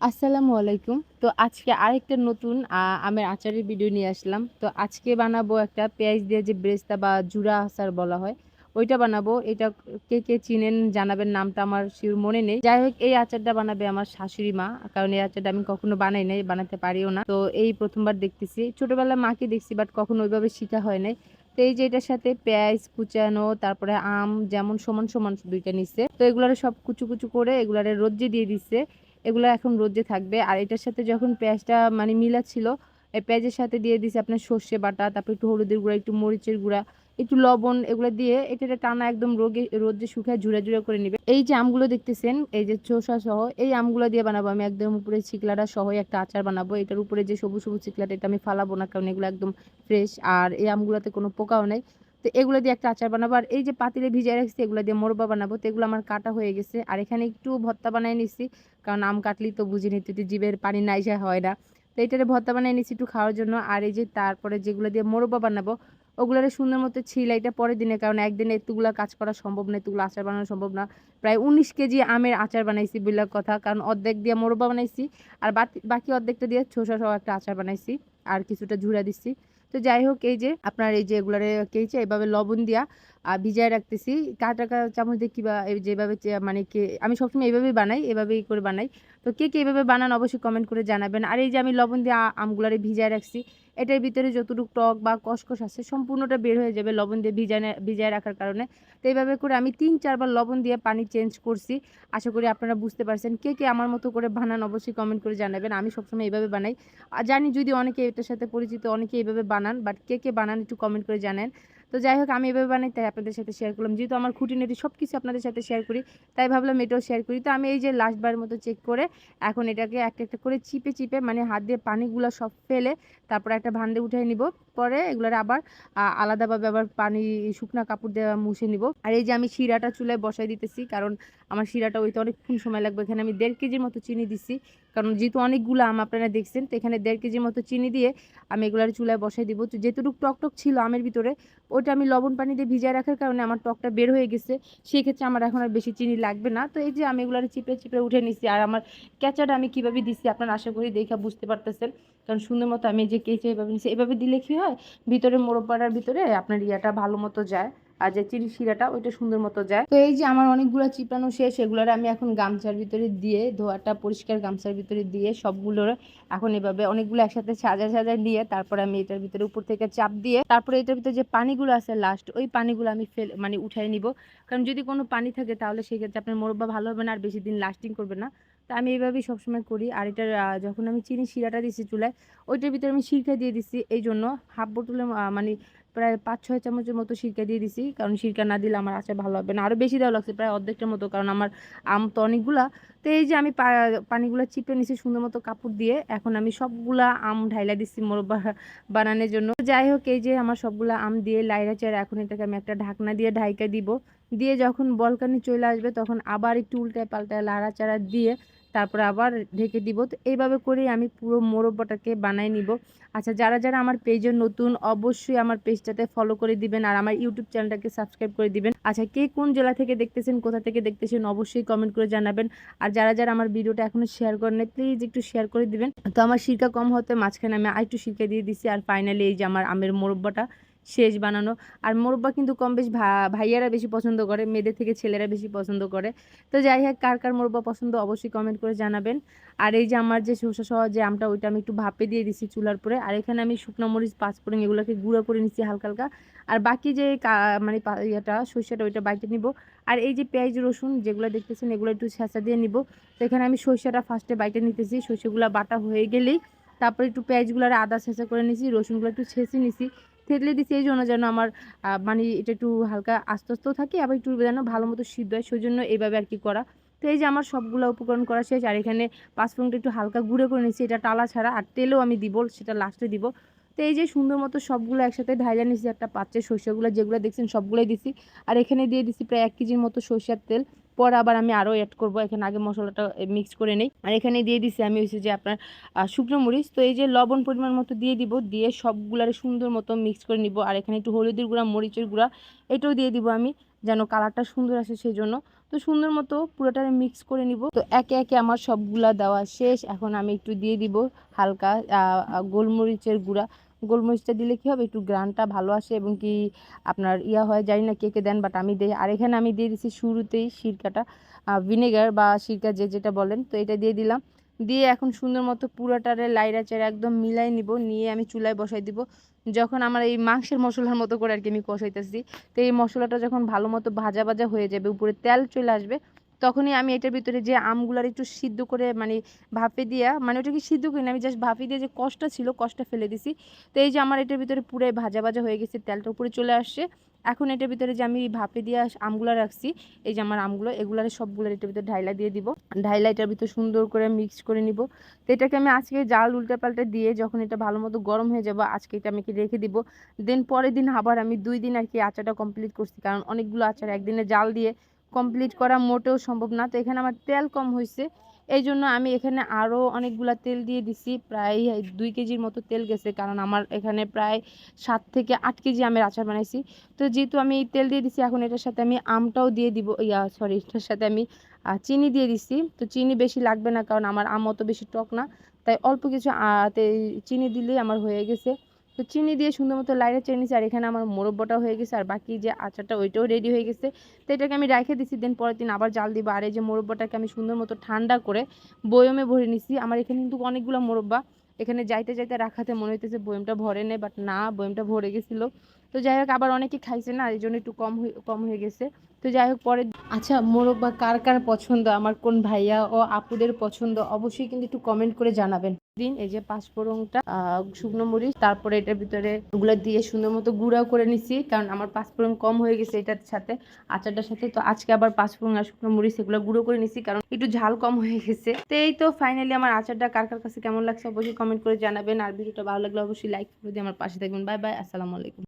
আসসালামু আলাইকুম। তো আজকে আরেকটা নতুন আমের আচারের ভিডিও নিয়ে আসলাম। তো আজকে বানাবো একটা পেঁয়াজ দিয়ে যে ব্রেস্তা বা জুড়া আচার বলা হয়, ওইটা বানাবো। এটা কে কে চিনেন জানাবেন, নামটা আমার শিওর মনে নেই। যাই হোক, এই আচারটা বানাবে আমার শাশুড়ি মা, কারণ এই আচারটা আমি কখনো বানাই নাই, বানাতে পারিও না। তো এই প্রথমবার দেখতেছি। ছোটবেলায় মাকে দেখছি বাট কখনো ওইভাবে শেখা হয় নাই। তো এই যে এটার সাথে পেঁয়াজ কুচানো, তারপরে আম, যেমন সমান সমান দুইটা নিচ্ছে তো এগুলারে সব কুচু কুচু করে এগুলারে রোদ্রে দিয়ে দিচ্ছে এগুলো এখন রোদে থাকবে। আর এটার সাথে যখন পেঁয়াজটা মানে মিলাচ্ছিল, এই পেঁয়াজের সাথে দিয়ে দিছে আপনার সর্ষে বাটা, তারপর একটু হলুদের গুঁড়া, একটু মরিচের গুঁড়া, একটু লবণ, এগুলো দিয়ে এটা টানা একদম রোগে, রোদে শুকায় ঝুড়া ঝুড়া করে নেবে। এই যে আমগুলো দেখতেছেন, এই যে চোষা সহ, এই আমগুলো দিয়ে বানাবো আমি একদম উপরে চিকলাটা সহ একটা আচার বানাবো। এটার উপরে যে সবুজ সবুজ চিকলাটা, এটা আমি ফালাবো না, কারণ এগুলো একদম ফ্রেশ আর এই আমগুলোতে কোনো পোকাও নেই। তো এগুলো দিয়ে একটা আচার বানাবো। আর এই যে পাতিলে ভিজিয়ে রাখছি, এগুলো দিয়ে মোরবা বানাবো। তো এগুলো আমার কাটা হয়ে গেছে। আর এখানে একটু ভর্তা বানাই নিছি। কারণ আম কাটলেই তো বুঝে নিতে তো জিভের পানি নাই সে হয় না। তো এটারে ভর্তা বানাই নিছি একটু খাওয়ার জন্য। আর এই যে তারপরে যেগুলো দিয়ে মোরবা বানাবো, ওগুলোর সুন্দর মতো ছিল এটা পরের দিনে। কারণ একদিনে এতগুলো কাজ করা সম্ভব না, এতগুলো আচার বানানো সম্ভব না। প্রায় উনিশ কেজি আমের আচার বানাইছি বললার কথা। কারণ অর্ধেক দিয়ে মোরবা বানাইছি। আর বাকি অর্ধেকটা দিয়ে ছোসা সহ একটা আচার বানাইছি। আর কিছুটা ঝুড়া দিচ্ছি তো যাই হোক এই যে আপনার এই যে এগুলারে কেইছে এভাবে লবণ দিয়া ভিজায় রাখতেছি। কাটা কা, চামচ দিয়ে এই যেভাবে মানে কে, আমি সবসময় এইভাবেই বানাই, এভাবেই করে বানাই। তো কে কে এভাবে বানান অবশ্যই কমেন্ট করে জানাবেন। আর এই যে আমি লবণ দিয়ে আমগুলারে ভিজায় রাখছি, এটার ভিতরে যতটুকু টক বা কষকষ আছে, সম্পূর্ণটা বের হয়ে যাবে লবণ দিয়ে ভিজায় ভিজায় রাখার কারণে। তো এইভাবে করে আমি তিন, চারবার লবণ দিয়ে পানি চেঞ্জ করছি। আশা করি আপনারা বুঝতে পারছেন। কে কে আমার মতো করে বানান অবশ্যই কমেন্ট করে জানাবেন। আমি সবসময় এইভাবে বানাই। আর জানি যদি অনেকে এটার সাথে পরিচিত, অনেকে এইভাবে বানান বাট কে কে বানান একটু কমেন্ট করে জানেন। তো যাই হোক, আমি এভাবে বানাই, তাই আপনাদের সাথে শেয়ার করলাম। যেহেতু আমার খুঁটিনাটি সব কিছু আপনাদের সাথে শেয়ার করি, তাই ভাবলাম এটাও শেয়ার করি। তো আমি এই যে লাস্ট বার মতো চেক করে এখন এটাকে একটা একটা করে চিপে চিপে মানে হাত দিয়ে পানিগুলো সব ফেলে তারপর একটা ভান্ডে উঠাই নিব। পরে এগুলোর আবার আলাদাভাবে আবার পানি, শুকনা কাপড় দিয়ে মুছে নিব। আর এই যে আমি শিরাটা চুলায় বসাই দিতেছি, কারণ আমার শিরাটা ওইতে অনেকক্ষণ সময় লাগবে। এখানে আমি দেড় কেজির মতো চিনি দিছি। কারণ যেহেতু অনেকগুলো আম আপনারা দেখছেন, তো এখানে দেড় কেজির মতো চিনি দিয়ে আমি এগুলার চুলায় বসাই দিব। তো যেটুকু টক টক ছিল আমের ভিতরে ওটা আমি লবণ পানি দিয়ে ভিজায় রাখার কারণে আমার টকটা বের হয়ে গেছে। সেই ক্ষেত্রে আমার এখন আর বেশি চিনি লাগবে না। তো এই যে আমি এগুলার চিপে চিপে উঠে নিছি আর আমার ক্যাচাটা আমি কীভাবে দিচ্ছি আপনারা আশা করি দেখে বুঝতে পারতেছেন। কারণ সুন্দর মতো আমি যে কেচে এভাবে নিচ্ছি এভাবে দিলে কী হয়? ভিতরে মোরব্বাটার ভিতরে আপনার ইয়াটা ভালো মতো যায়। আর যে চিনি শিরাটা, ওইটা সুন্দর মতো যায়। তো এই যে আমার অনেকগুলো চিপানো শেষ, এগুলোর আমি এখন গামছার ভিতরে দিয়ে, ধোয়াটা পরিষ্কার গামছার ভিতরে দিয়ে সবগুলোর এখন এভাবে অনেকগুলো একসাথে সাজা সাজা দিয়ে তারপরে আমি এটার ভিতরে উপর থেকে চাপ দিয়ে, তারপরে এটার ভিতরে যে পানিগুলো আছে লাস্ট ওই পানিগুলো আমি ফেল মানে উঠাই নিব। কারণ যদি কোনো পানি থাকে তাহলে সেক্ষেত্রে আপনার মোরব্বা ভালো হবে না, আর বেশি দিন লাস্টিং করবে না। তা আমি এইভাবেই সবসময় করি, আর এটার যখন আমি চিনি শিরাটা দিচ্ছি চুলায়, ওইটার ভিতরে আমি সিরকা দিয়ে দিচ্ছি এই জন্য হাফ বোতলে মানে প্রায় পাঁচ, ছয় চামচের মতো সিরকা দিয়ে দিছি। কারণ সিরকা না দিলে আমার আচার ভালো হবে না। আরও বেশি দেওয়া লাগছে, প্রায় অর্ধেকটার মতো। কারণ আমার আম তো অনেকগুলা। তো এই যে আমি পানিগুলো চিপে নিছি সুন্দর মতো কাপড় দিয়ে, এখন আমি সবগুলা আম ঢাইলা দিচ্ছি মোরব্বা বানানোর জন্য। যাই হোক, এই যে আমার সবগুলা আম দিয়ে লাইরা চেয়ার এখন এটাকে আমি একটা ঢাকনা দিয়ে ঢাইকা দিব। দিয়ে যখন বলকানি চলে আসবে, তখন আবার একটু উল্টায় পাল্টায় লাড়াচাড়া দিয়ে তারপরে আবার ঢেকে দিব। তো এইভাবে করেই আমি পুরো মোরব্বাটাকে বানাই নিব। আচ্ছা যারা যারা আমার পেজে নতুন, অবশ্যই আমার পেজটাতে ফলো করে দিবেন আর আমার ইউটিউব চ্যানেলটাকে সাবস্ক্রাইব করে দিবেন। আচ্ছা কে কোন জেলা থেকে দেখতেছেন, কোথা থেকে দেখতেছেন, অবশ্যই কমেন্ট করে জানাবেন। আর যারা যারা আমার ভিডিওটা এখনও শেয়ার করেন প্লিজ একটু শেয়ার করে দিবেন। তো আমার সিরকা কম হতে মাঝখানে আমি আর একটু সিরকা দিয়ে দিছি। আর ফাইনালি এই যে আমার আমের মোরব্বাটা। শেষ বানানো। আর মোরব্বা কিন্তু কম বেশ ভা- ভাইয়ারা বেশি পছন্দ করে, মেয়েদের থেকে ছেলেরা বেশি পছন্দ করে। তো যাই হোক, কার কার মোরব্বা পছন্দ অবশ্যই কমেন্ট করে জানাবেন। আর এই যে আমার যে শসা সহ যে আমটা, ওইটা আমি একটু ভাপে দিয়ে দিছি চুলার পরে। আর এখানে আমি শুকনো মরিচ, পাঁচফোড়ন এগুলোকে গুঁড়ো করে নিচ্ছি হালকা হালকা আর বাকি যে মানে ইয়েটা, সরষেটা, ওইটা বাইটে নিব। আর এই যে পেঁয়াজ, রসুন যেগুলো দেখতেছেন, এগুলো একটু ছেঁচা দিয়ে নিব। তো এখানে আমি সরষেটা ফার্স্টে বাইটে নিতেছি। সরষেগুলো বাটা হয়ে গেলেই তারপরে একটু পেঁয়াজগুলো আদা ছেঁচা করে নিছি, রসুনগুলো একটু ছেঁচে নিছি। থেতলে দিছি, এই জন্য যেন আমার মানে এটা একটু হালকা আস্তে আস্তেও থাকে, আবার একটু যেন ভালো মতো সিদ্ধ হয় সেই জন্য এইভাবে আর কি করা। তো এই যে আমার সবগুলো উপকরণ করা শেষ, আর এখানে পাঁচফোড়নটা একটু হালকা গুঁড়ো করে নিচ্ছি এটা টালা ছাড়া, আর তেলও আমি দিব, সেটা লাস্টে দিব। তো এই যে সুন্দর মতো সবগুলো একসাথে ঢাইলা নিচ্ছি একটা পাত্রে সর্ষেগুলো যেগুলো দেখছেন সবগুলোই দিছি, আর এখানে দিয়ে দিছি প্রায় এক কেজির মতো সর্ষের তেল। পরে আবার আমি আরও অ্যাড করব। এখানে আগে মশলাটা মিক্স করে নেই। আর এখানে দিয়ে দিছি আমি হচ্ছে যে আপনার শুকনো মরিচ। তো এই যে লবণ পরিমাণ মতো দিয়ে দিব, দিয়ে সবগুলারে সুন্দর মতো মিক্স করে নিব। আর এখানে একটু হলুদের গুঁড়া, মরিচের গুঁড়া, এটাও দিয়ে দিব আমি, যেন কালারটা সুন্দর আসে সেই জন্য তো সুন্দর মতো পুরোটা মিক্স করে নিব। তো একে একে আমার সবগুলা দেওয়া শেষ। এখন আমি একটু দিয়ে দিব হালকা গোলমরিচের গুঁড়া। গোলমরিচটা দিলে কি হবে? একটু গ্রানটা ভালো আসে এবং কি আপনার ইয়া হয়? জানি না কে কে দেন বাট আমি দিই। আর এখানে আমি দিয়ে দিছি শুরুতেই সিরকাটা ভিনেগার বা সিরকা যে যেটা বলেন। তো এটা দিয়ে দিলাম। দিয়ে এখন সুন্দর মতো পুরাটারে লাইরা চাইরা একদম মিলাই নিব। নিয়ে আমি চুলায় বসাই দিব। যখন আমার এই মাংসের মশলার মতো করে আর কি আমি কষাইতেছি। তো এই মশলাটা যখন ভালো মতো ভাজা ভাজা হয়ে যাবে, উপরে তেল চলে আসবে তখনই আমি এটার ভিতরে যে আমগুলার একটু সিদ্ধ করে মানে ভাপে দিয়া মানে ওটা কি সিদ্ধ করি না, আমি জাস্ট ভাপে দিয়ে যে কষ্টটা ছিল, কষ্টটা ফেলে দিছি। তো এই যে আমার এটার ভিতরে পুরাই ভাজা ভাজা হয়ে গেছে, তেলটা উপরে চলে আসছে। এখন এটার ভিতরে যে আমি ভাপে দিয়ে আমগুলো রাখছি, এই যে আমার আমগুলো, এগুলার সবগুলোর এটার ভিতরে ঢাইলা দিয়ে দিব। ঢাইলা এটার ভিতরে সুন্দর করে মিক্স করে নিব। তো এটাকে আমি আজকে জাল উল্টে পাল্টে দিয়ে যখন এটা ভালো মতো গরম হয়ে যাব, আজকে এটা আমি কি রেখে দিব। দেন পরের দিন আবার আমি দুই দিন আর কি আচারটা কমপ্লিট করছি, কারণ অনেকগুলো আচার একদিনে জাল দিয়ে কমপ্লিট করা মোটেও সম্ভব না। তো এখানে আমার তেল কম হয়েছে এই জন্য আমি এখানে আরও অনেকগুলা তেল দিয়ে দিছি। প্রায় দুই কেজির মতো তেল গেছে, কারণ আমার এখানে প্রায় সাত থেকে আট কেজি আমের আচার বানাইছি। তো যেহেতু আমি তেল দিয়ে দিছি, এখন এটার সাথে আমি আমটাও দিয়ে দিব, ইয়া সরি এটার সাথে আমি চিনি দিয়ে দিছি। তো চিনি বেশি লাগবে না, কারণ আমার আম অত বেশি টক না। তাই অল্প কিছু চিনি দিলেই আমার হয়ে গেছে। তো চিনি দিয়ে সুন্দর মতো লাইটে চেয়ে নিয়েছি, আর এখানে আমার মোরব্বটা হয়ে গেছে, আর বাকি যে আচারটা ওইটাও রেডি হয়ে গেছে। তো এটাকে আমি রেখে দিছি দেন পরের দিন আবার জাল দিব, আর এই যে মোরব্বাটাকে আমি সুন্দর মতো ঠান্ডা করে বয়মে ভরে নিছি। আমার এখানে কিন্তু অনেকগুলো মোরব্বা, এখানে যাইতে যাইতে রাখাতে মনে হইতেছে বয়মটা ভরে নেই বাট না, বয়মটা ভরে গেছিল। তো যাই হোক আবার অনেকে খাইছে না এই জন্য একটু কম হয়ে কম হয়ে গেছে। তো যাই হোক পরে আচ্ছা মোরব্বা কার কার পছন্দ? আমার কোন ভাইয়া ও আপুদের পছন্দ? অবশ্যই কিন্তু একটু কমেন্ট করে জানাবেন। দিন এই যে পাঁচফোড়নটা শুকনো মরিচ তারপরে এটার ভিতরে ওগুলো দিয়ে সুন্দর মতো গুঁড়াও করে নিছি কারণ আমার পাঁচফোড়ন কম হয়ে গেছে এটার সাথে আচারটার সাথে। তো আজকে আবার পাঁচফোড়ন আর শুকনো মরিচ এগুলো গুঁড়ো করে নিছি কারণ একটু ঝাল কম হয়ে গেছে। তো এই তো ফাইনালি আমার আচারটা কার কার কাছে কেমন লাগছে অবশ্যই কমেন্ট করে জানাবেন আর ভিডিওটা ভালো লাগলে অবশ্যই লাইক করে দিয়ে আমার পাশে থাকবেন। বাই বাই আসসালামু আলাইকুম।